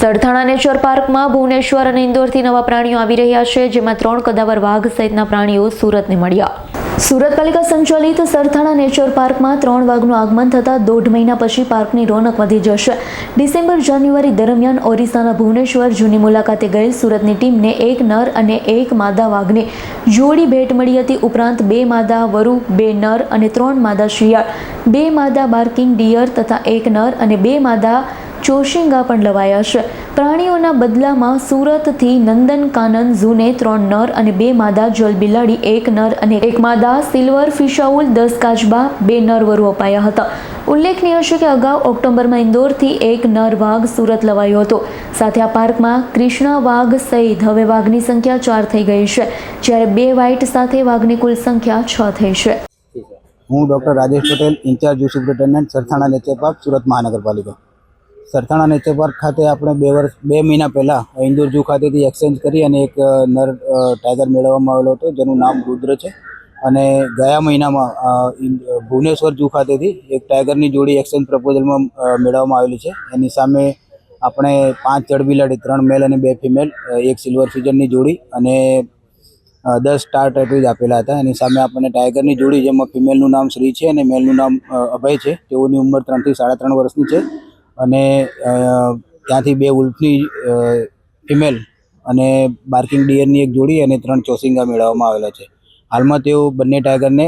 Sarthana nature પાર્કમાં ભુવનેશ્વર અને ઇન્દોરથી નવા પ્રાણીઓ આવી રહ્યા છે, જેમાં ત્રણ કદાવર વાઘ સહિતના પ્રાણીઓ સુરતને મળ્યા. સુરત પાલિકા સંચાલિત સરથાણા નેચર પાર્કમાં ત્રણ વાઘનું આગમન થતાં દોઢ મહિના પછી પાર્કની રોનક વધી જશે. ડિસેમ્બર, જાન્યુઆરી દરમિયાન ઓરિસ્સાના ભુવનેશ્વર જૂની મુલાકાતે ગયેલ સુરતની ટીમને એક નર અને એક માદા વાઘને જોડી ભેટ મળી હતી. ઉપરાંત બે માદા વરુ, બે નર અને ત્રણ માદા શિયાળ. બે માદા બાર્કિંગ ડિયર તથા એક નર અને બે માદા ચોશિંગા પણ લવાયા છે. પ્રાણીઓના બદલામાં સુરતથી નંદનકાનન ઝૂને ત્રણ નર અને બે માદા જલ બિલાડી એક નર અને એક માદા, સિલ્વર ફિશાઉલ દસ કાચબા, બે નર વરુ અપાયા હતા. ઉલ્લેખનીય છે કે અગાઉ ઓક્ટોબરમાં ઇન્દોરથી એક નર વાઘ સુરત લવાયો હતો. સાથે આ પાર્કમાં કૃષ્ણ વાઘ સહિત હવે વાઘની સંખ્યા ચાર થઈ ગઈ છે. જ્યારે બે વ્હાઇટ સાથે વાઘની કુલ સંખ્યા છ થઈ છે. હું doctor Rajesh Patel, incharge superintendent, Sarthana nature park, Surat મહાનગરપાલિકા. સરથાણા નેચર પાર્ક ખાતે આપણે બે વર્ષ, બે મહિના પહેલાં ઇન્દોર ઝૂ ખાતેથી એક્સચેન્જ કરી અને એક નર ટાઈગર મેળવવામાં આવેલો હતો, જેનું નામ રુદ્ર છે. અને ગયા મહિનામાં ભુવનેશ્વર ઝૂ ખાતેથી એક ટાઈગરની જોડી એક્સચેન્જ પ્રપોઝલમાં મેળવવામાં આવેલી છે. એની સામે આપણે પાંચ ચડબિલાડી ત્રણ મેલ અને બે ફિમેલ એક સિલ્વર સિઝનની જોડી અને દસ સ્ટાર ટેટુઝ આપેલા હતા. એની સામે આપણને ટાઈગરની જોડી, જેમાં ફિમેલનું નામ શ્રી છે અને મેલનું નામ અભય છે. તેઓની ઉંમર ત્રણથી સાડા ત્રણ વર્ષની છે. અને ત્યાંથી બે ઉલ્ફની ફિમેલ અને બાર્કિંગ ડિયરની એક જોડી અને ત્રણ ચોસિંગા મેળવવામાં આવેલા છે. હાલમાં તેઓ બંને ટાઈગરને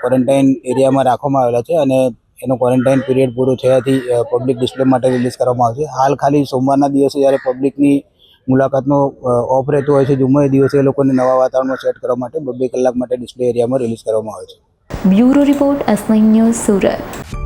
ક્વોરન્ટાઇન એરિયામાં રાખવામાં આવેલા છે અને એનો ક્વોરન્ટાઇન પીરિયડ પૂરો થયાથી પબ્લિક ડિસ્પ્લે માટે રિલીઝ કરવામાં આવશે હાલ ખાલી સોમવારના દિવસે જ્યારે પબ્લિકની મુલાકાતનો ઓફ રહેતો હોય છે જુમ્મા દિવસે એ લોકોને નવા વાતાવરણમાં સેટ કરવા માટે બબ્બે કલાક માટે ડિસ્પ્લે એરિયામાં રિલીઝ કરવામાં આવે છે. Bureau report S news Surat.